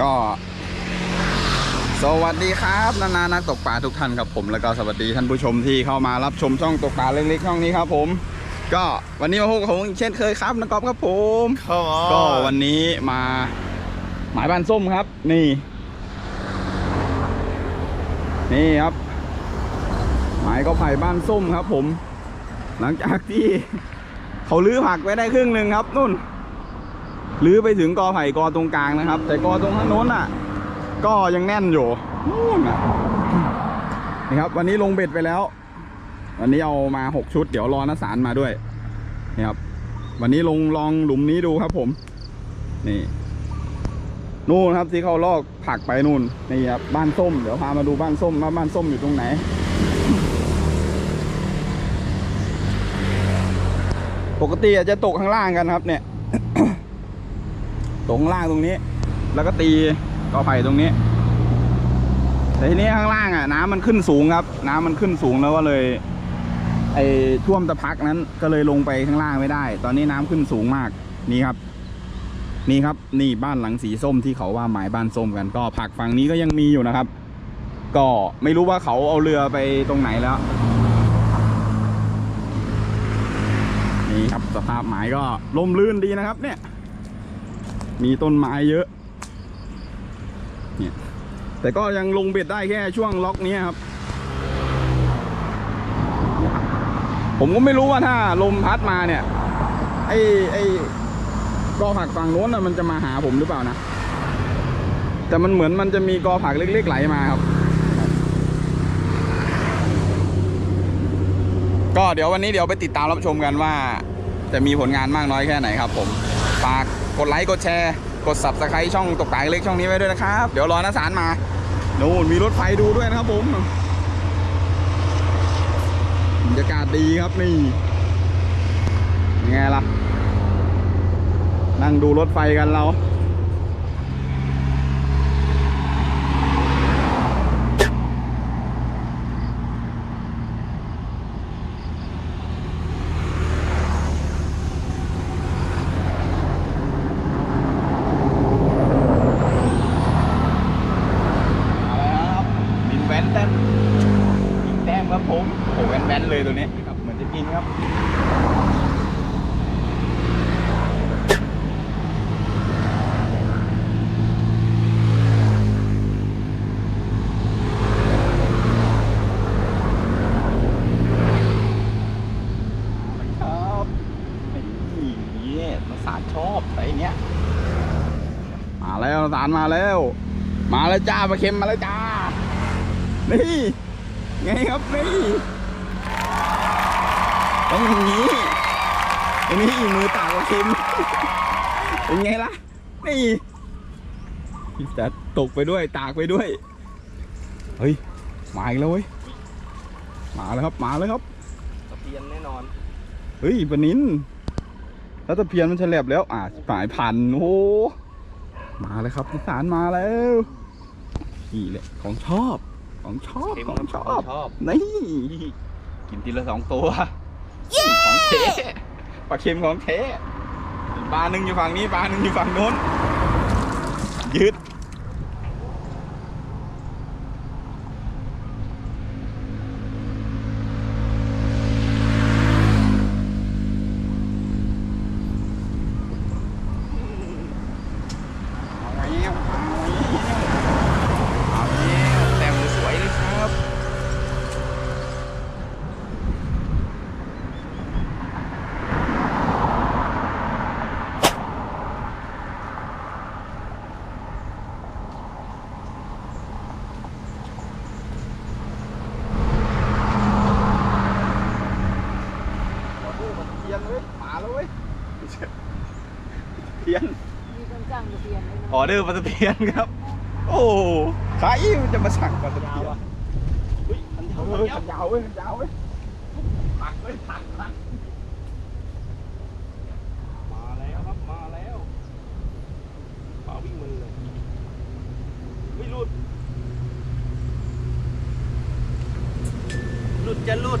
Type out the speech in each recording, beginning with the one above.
ก็ สวัสดีครับนานานักตกปลาทุกท่านครับผม แล้วก็สวัสดีท่านผู้ชมที่เข้ามารับชมช่องตกปลาเล็กๆช่องนี้ครับผม ก็วันนี้มาพบกับผมอีกเช่นเคยครับนักกอล์ฟครับผมเข้ามาก็วันนี้มาหมายบ้านส้มครับ นี่ นี่ครับ หมายก็ไผ่บ้านส้มครับผม หลังจากที่เขาลื้อผักไว้ได้ครึ่งหนึ่งครับนุ่น ลื้อไปถึงกอไผ่กอตรงกลางนะครับ แต่กอตรงข้างโน้นอะ ก็ยังแน่นอยู่นู่นน่ะนี่ครับ วันนี้ลงเบ็ดไปแล้ว วันนี้เอามาหกชุด เดี๋ยวรอนัสารมาด้วยนี่ครับ วันนี้ลงลองหลุมนี้ดูครับผม นี่ นู่นครับที่เขาลอกผักไปนู่นนี่ครับบ้านส้ม เดี๋ยวพามาดูบ้านส้มว่าบ้านส้มอยู่ตรงไหนปกติอาจจะตกข้างล่างกันครับเนี่ย ตกข้างล่างตรงนี้ แล้วก็ตีกอไผ่ตรงนี้ แต่ทีนี้ข้างล่างอะ น้ำมันขึ้นสูงครับ น้ำมันขึ้นสูงแล้วก็เลย ไอ้ท่วมตะพักนั้นก็เลยลงไปข้างล่างไม่ได้ ตอนนี้น้ำขึ้นสูงมากนี่ครับ นี่ครับนี่บ้านหลังสีส้มที่เขาว่าหมายบ้านส้มกัน ก็ผักฝั่งนี้ก็ยังมีอยู่นะครับ ก็ไม่รู้ว่าเขาเอาเรือไปตรงไหนแล้วนี่ครับสภาพหมายก็ล่มลื่นดีนะครับเนี่ย มีต้นไม้เยอะเนี่ยแต่ก็ยังลงเบ็ดได้แค่ช่วงล็อกนี้ครับ ผมก็ไม่รู้ว่าถ้าลมพัดมาเนี่ย ไอ้ไอ้กอผักฝั่งโน้นน่ะมันจะมาหาผมหรือเปล่านะ แต่มันเหมือนมันจะมีกอผักเล็กๆไหลมาครับ ก็เดี๋ยววันนี้เดี๋ยวไปติดตามรับชมกันว่า จะมีผลงานมากน้อยแค่ไหนครับ ผมฝาก กดไลค์กดแชร์กด subscribe ช่องตกตายเล็กช่องนี้ไว้ด้วยนะครับ เดี๋ยวรอนัสารมานู่นมีรถไฟดูด้วยนะครับผมบรรยากาศดีครับนี่ยังไงล่ะ นั่งดูรถไฟกันเราแล้วครับบินแว้นแต้มยิงแต้มครับผมโอ้โหแว้นแว้นเลยตัวนี้ครับเหมือนจะกินครับครับนี่มาสารชอบไอ้เนี้ย มาแล้วสารมาแล้ว มาแล้วจ้าปลาเค็มมาแล้วจ้า นี่ไงครับนี่ต้องอย่างนี้อันนี้มือตากปลาเค็มเป็นไงล่ะ นี่พี่จัดตกไปด้วยตากไปด้วย เฮ้ย มาอีกแล้วเว้ย มาแล้วครับ มาแล้วครับตะเพียนแน่นอน เฮ้ยปลานินแล้วตะเพียนมันฉลบแล้ว อ่าสายพันธุ์โอ้โห มาเลยครับสารมาแล้วนี่แหละของชอบของชอบเค็มของชคอรับบชอบ นี่กินทีละสองตัวของเทปลาเค็มของเทปลาหนึ่งอยู่ฝั่งนี้ปลาหนึ่งอยู่ฝั่งโน้น ยืดเอาแล้วเอาแล้วแต่งสวยเลยครับ ขอดูมันเทียนเว้ยมาแล้วเว้ยเทียน มีคนจ้างจะเปลี่ยน เลยนะออเดอร์ปลาตะเพียนครับ โอ้ใครมันจะมาสั่งปลาตะเพียนเฮ้ยมันยาวเว้ยมันยาวเว้ยมันยาวเว้ยปักเว้ยปักปักมาแล้วครับมาแล้วปลาวิ่งมันเลยไม่หลุดหลุดจะหลุด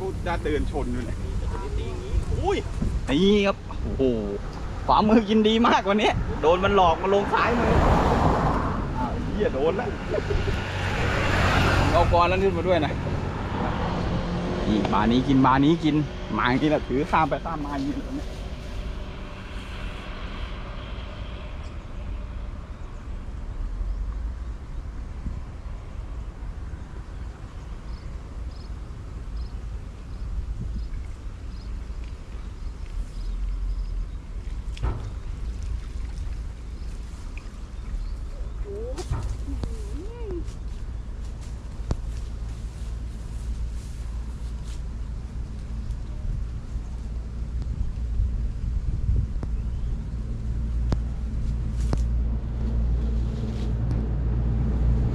เดี๋ยวสักครู่จะเดินชนอยู่เนี่ยตัวนี้ตีอย่างนี้อุ้ยนี่ครับโอ้โหขวามือกินดีมากวันนี้โดนมันหลอกมาลงซ้ายมืออ้าวเหี้ยโดนแล้วเอากรแล้วขึ้นมาด้วยนะนี่บาร์นี้กินบาร์นี้กินหมาอย่างนี้แหละถือข้ามไปข้ามมายิงแบบนี้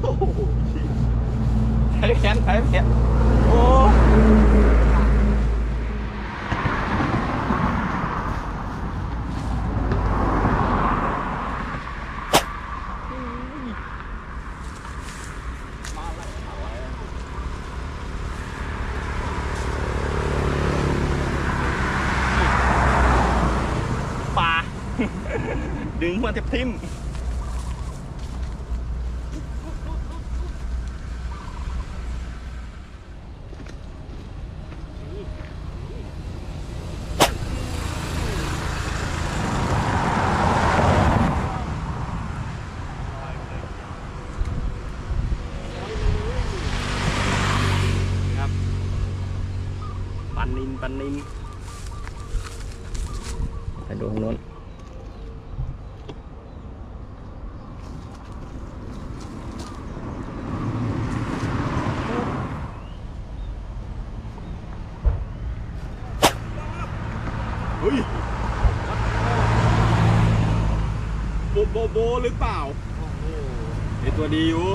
โอ้โห ใช้แขนใช้แขนโอ้มาแล้วมาแล้ปลาดึงมาเต็มทิ่ม นนินปันนินไปดูทางโน้นเฮ้ยโบโบโบหรือเปล่าไอตัวดีอยู่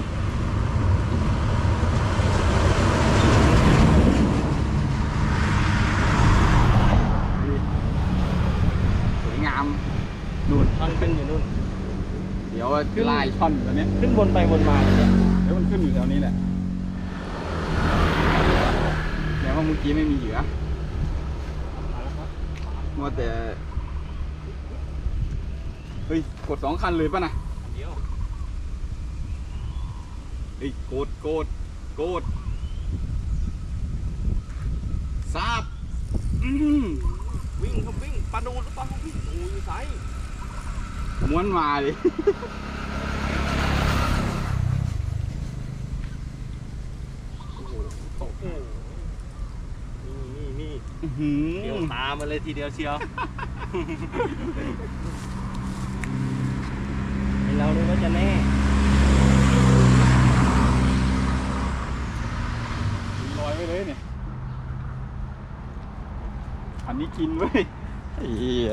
สวยงามนู่น ช่อนขึ้นอยู่นู่น เดี๋ยวลายช่อนอยู่ตอนนี้ขึ้นบนไปบนมาเลยเนี่ยเดี๋ยวมันขึ้นอยู่แถวนี้แหละแล้วว่าเมื่อกี้ไม่มีเหยื่อมัวแต่ เฮ้ย กดสองคันเลยป่ะนะเดี๋ยวเฮ้ยโกดโกดโกดซาบอืมวิ่งครับวิ่งปลาโดนหรือเปล่าวิ่งโอ้ยสาย ม้วนมาดิโอ้โหนี่นี่นี่อื้อหือเดี๋ยวตามมาเลยทีเดียวเชียวไอเราเนี่ยว่าจะแน่ลอยไปเลยเนี่ยอันนี้กินเว้ยไอ้เหี้ย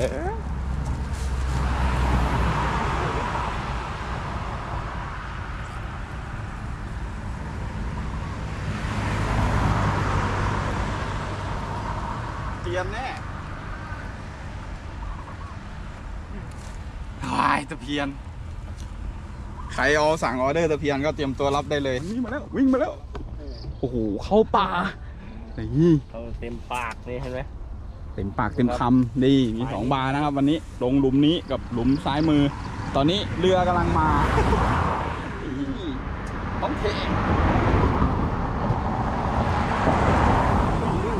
เตียนแน่วายตะเพียน ใครเอาสั่งออเดอร์ตะเพียนก็เตรียมตัวรับได้เลยนี่มาแล้ววิ่งมาแล้ว โอ้โหเข้าป่านี่เขาเต็มปากเลยเห็นไหมเต็มปากเต็มคำนี่มีสองบาร์นะครับ วันนี้ลงหลุมนี้กับหลุมซ้ายมือ ตอนนี้เรือกำลังมานี่ต้องเท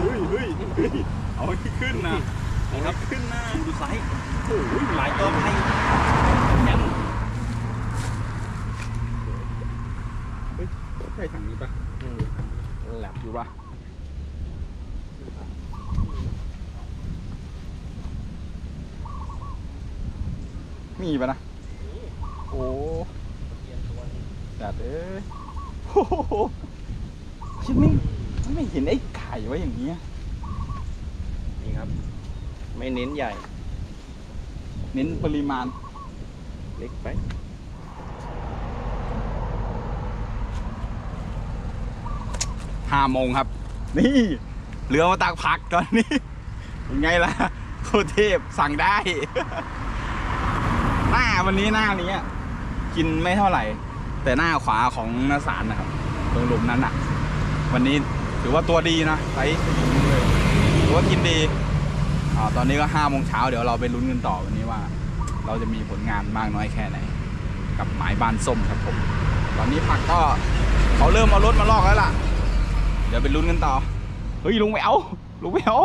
เฮ้ยเฮ้ยเฮ้ยเอาที่ขึ้นนะเอาที่ขึ้นนะดูไซส์โอ้ยหลายตัวไทยแชมป์ ใช่ถังนี้ปะอืมแหลบอยู่ปะมีปะนะ โอ้เปลี่ยนตัวนี้จัดเอ้ยโอ้โหฉันไม่ฉันไม่เห็นไอ้ไข่ไว้อย่างเงี้ยนี่ครับ ไม่เน้นใหญ่ เน้นปริมาณ เล็กไป ห้าโมงครับ นี่เรือมาตากผักตอนนี้เป็นไงล่ะโคตรเทพสั่งได้ หน้าวันนี้หน้านี้กินไม่เท่าไหร่ แต่หน้าขวาของนาสารนะครับตรงหลุมนั้นอะวันนี้ถือว่าตัวดีนะไซส์เลยถือว่ากินดีอตอนนี้ก็ห้าโมงเช้าเดี๋ยวเราไปลุ้นกันต่อวันนี้ว่า เราจะมีผลงานมากน้อยแค่ไหน กับหมายบ้านส้มครับผม ตอนนี้ผักก็เขาเริ่มเอารถมาลอกแล้วล่ะ เดี๋ยวไปลุ้นกันต่อ เฮ้ยลุงแมวลุงแมว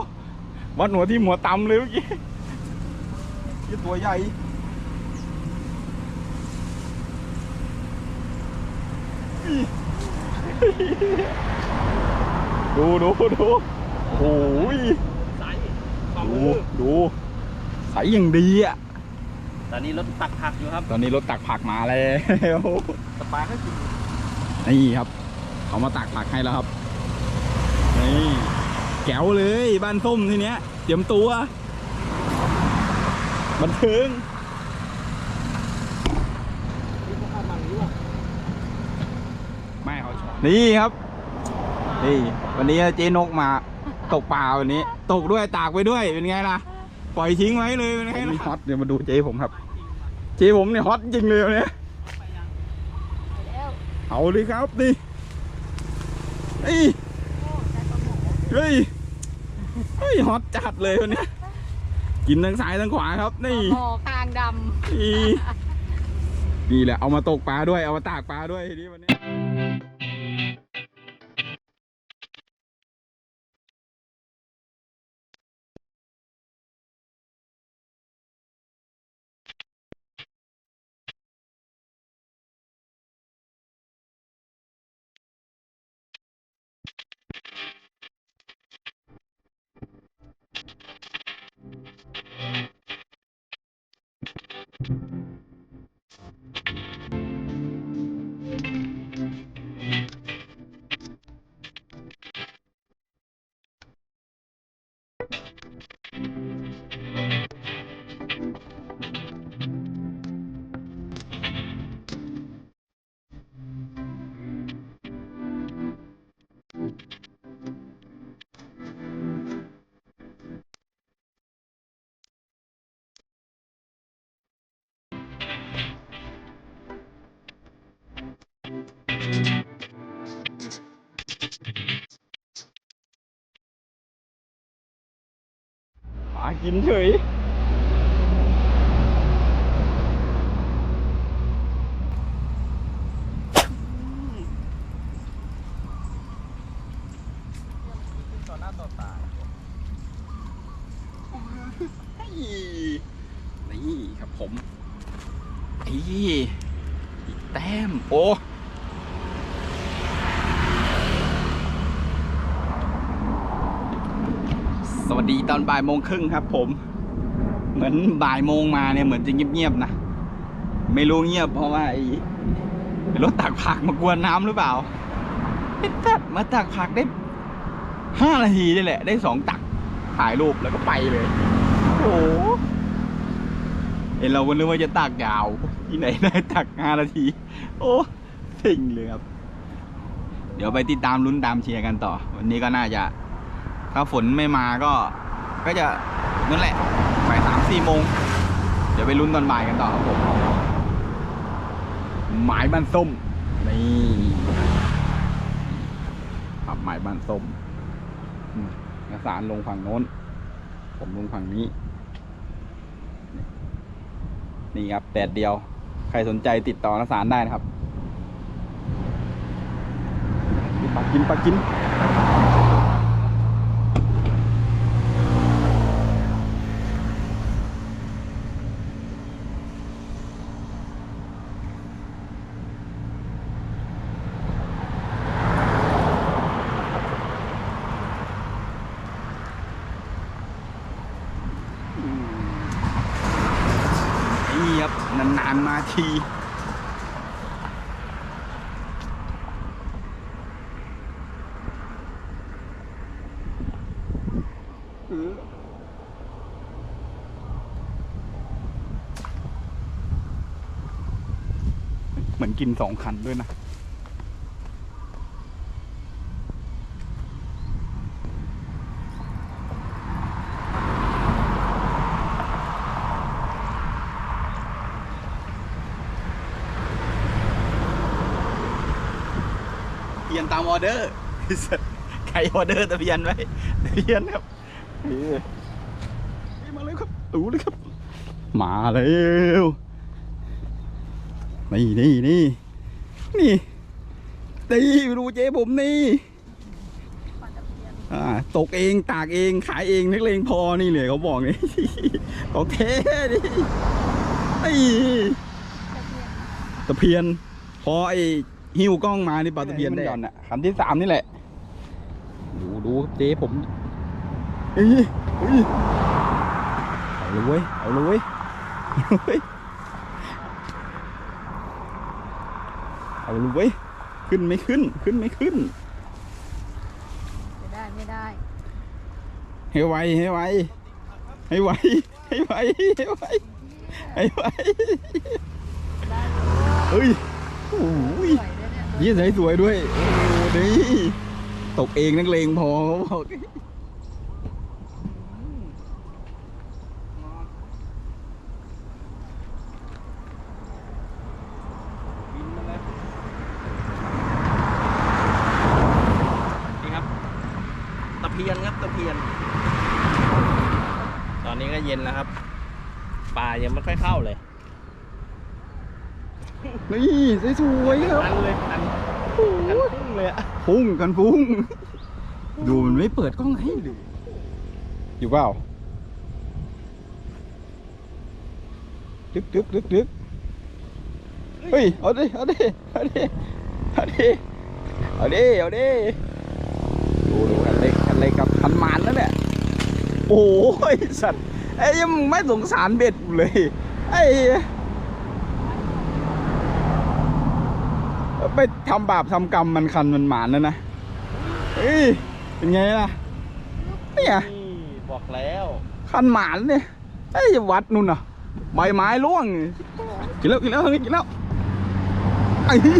วัดหัวที่หัวตำเลยเมื่อกี้ยี่ตัวใหญ่ดูดูดูโอ้โหยใสสองดูมือดูใสอย่างดีอะ ตอนนี้รถตักผักอยู่ครับ ตอนนี้รถตักผักมาแล้วสปาให้กินนี่ครับ เขามาตักผักให้แล้วครับ นี่แก้วเลยบ้านส้มทีเนี้ยเตรียมตัว บันเทิงนี่พวกข้าวมันนี่ว่ะไม่เขาชอบนี่ครับ นี่ วันนี้เจ๊นกมา ตกปลาวันนี้ ตกด้วยตากไปด้วยเป็นไงล่ะ ปล่อยทิ้งไว้เลยเป็นไงล่ะฮอตเดี๋ยวมาดูเจ๊ผมครับ เจ๊ผมเนี่ยฮอตจริงเลยวันนี้แล้วเอาเลยครับนี่ เฮ้ย เฮ้ยฮอตจัดเลยวันนี้กินทั้งซ้ายทั้งขวาครับ นี่หอคางดนี่นี่แหละเอามาตกปลาด้วยเอามาตากปลาด้วยทีนี้วันนี้ กินเฉยต่อหน้าต่อตานี่ครับผมนี่อีกแต้ม โอ้ วัสดีตอนบ่ายโมงครึ่งครับ ผม เหมือนบ่ายโมงมาเนี่ยเหมือนจะเงียบๆนะไม่รู้เงียบเพราะว่าไอ้รถตักผักมากวนน้ำหรือเปล่าไอ้ตัดมาตักผักได้ห้านาทีนี่แหละ ได้สองตักถ่ายรูปแล้วก็ไปเลยโอ้โหเห็นเราก็นึกว่าจะตักยาว ที่ไหนได้ตักห้านาที โอ้สิ่งเลยครับ เดี๋ยวไปติดตามลุ้นตามเชียร์กันต่อ วันนี้ก็น่าจะ ถ้าฝนไม่มาก็ ก็จะนั่นแหละบ่ายสามสี่โมง เดี๋ยวไปลุ้นตอนบ่ายกันต่อครับผมหมายบ้านส้ม นี่ครับหมายบ้านส้มอืมเอกสารลงฝั่งโน้น ผมลงฝั่งนี้ นี่ครับแดดเดียว ใครสนใจติดต่อนักสารได้นะครับปลากินปลากินนี่ครับนานๆมาที เหมือนกินสองคันด้วยนะเปลี่ยนตามออเดอร์ใครออเดอร์ตะเพียนไว้ตะเพียนครับเออเฮ้ย มาเลยครับดูเลยครับ มาแล้วนี่นี่นี่นี่ตีไปดูเจ๊ผมนี่ปลาตะเพียนอ่าตกเองตากเองขายเองนักเลงพอนี่เลยเขาบอกนี่ของเทดินี่ตะเพียนตะเพียน พอไอ้หิ้วกล้องมานี่ปลาตะเพียนแดงคันที่สามนี่แหละ ดูดูครับเจ๊ผม เอ้ยเอ้ยเอาเลยเว้ยเอาเลยเว้ยเอาเลยเว้ยเอาเลยเว้ยขึ้นไม่ขึ้นขึ้นไม่ขึ้นไม่ได้ไม่ได้ให้ไวให้ไวให้ไวให้ไวให้ไวให้ไวได้เฮ้ยโอ้ยสวยด้วยเนี่ยยี่สวยสวยด้วยโอ้ดีตกเองนักเลงพอเขาบอก บินมาเลยนี่ครับตะ เพียนครับตะเพียน ตอนนี้ก็เย็นแล้วครับปลายังไม่ค่อยเข้าเลย นี่สวยสวยครับอันเลยอันอันพุ่งเลยอะฟุ้งกันฟุ้งดูมันไม่เปิดกล้องให้ดูอยู่เปล่าดึกดึกดึกดึกเฮ้ย เอาดิ เอาดิ เอาดิ เอาดิ เอาดิ เอาดิ ดูดูคันเล็กคันเล็กกับคันหมานนั่นแหละโอ้ยสัตว์ไอ้ยังไม่สงสารเบ็ดกูเลยไอ้ไปทำบาปทำกรรมมันคันมันหมานนั่นนะเฮ้ยเป็นไงล่ะเนี่ยนี่บอกแล้วคันหมานเนี่ยไอ้ยวัดนู่นน่ะใบไม้ร่วงกินแล้วกินแล้วกินแล้วไอ้มึง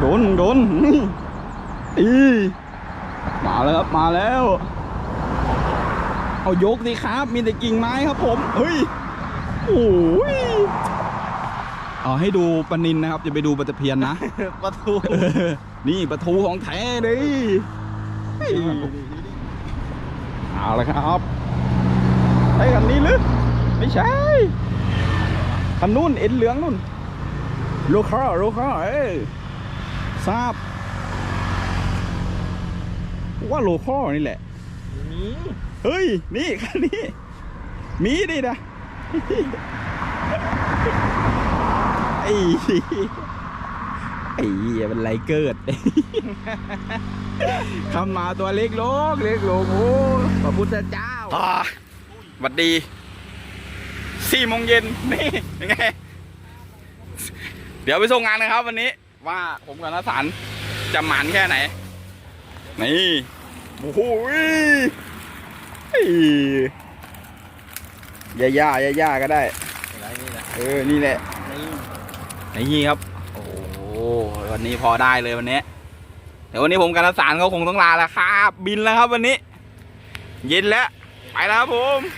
โดนมึงโดนอื้ออีมา แล้วครับมาแล้ว เอายกสิครับ มีแต่กิ่งไม้ครับผมเฮ้ยโอ้ยเอาให้ดูปลานินนะครับอย่าไปดูปลาตะเพียนนะประตูเออนี่ปลาทูของแท้เลยเฮ้ยเอาละครับไอ้คันนี้หรือไม่ใช่คันนู้นเอ็นเหลืองนู่นโลคาโลคาเอ้ยทราบ ว่าโลคอนี่แหละนี่เฮ้ย นี่คันนี้ มีดินะไอ้ไอ้เหี้ยมันไรเกิดคำมาตัวเล็กโลกเล็กโลกโอ้พระพุทธเจ้าหวัดดีสี่โมงเย็นนี่ยังไง เดี๋ยวไปส่งงานนะครับวันนี้ ว่าผมกับนัสันจะหมานแค่ไหน นี่ โอ้โหเฮ้ยย่าย่าย่าย่าก็ได้อะไรนี่แหละเออ นี่แหละนี่นี่ครับ โอ้โห วันนี้พอได้เลยวันนี้ เดี๋ยววันนี้ผมกับนสารเขาคงต้องลาแล้วครับ บินแล้วครับวันนี้ เย็นแล้ว ไปแล้วครับผม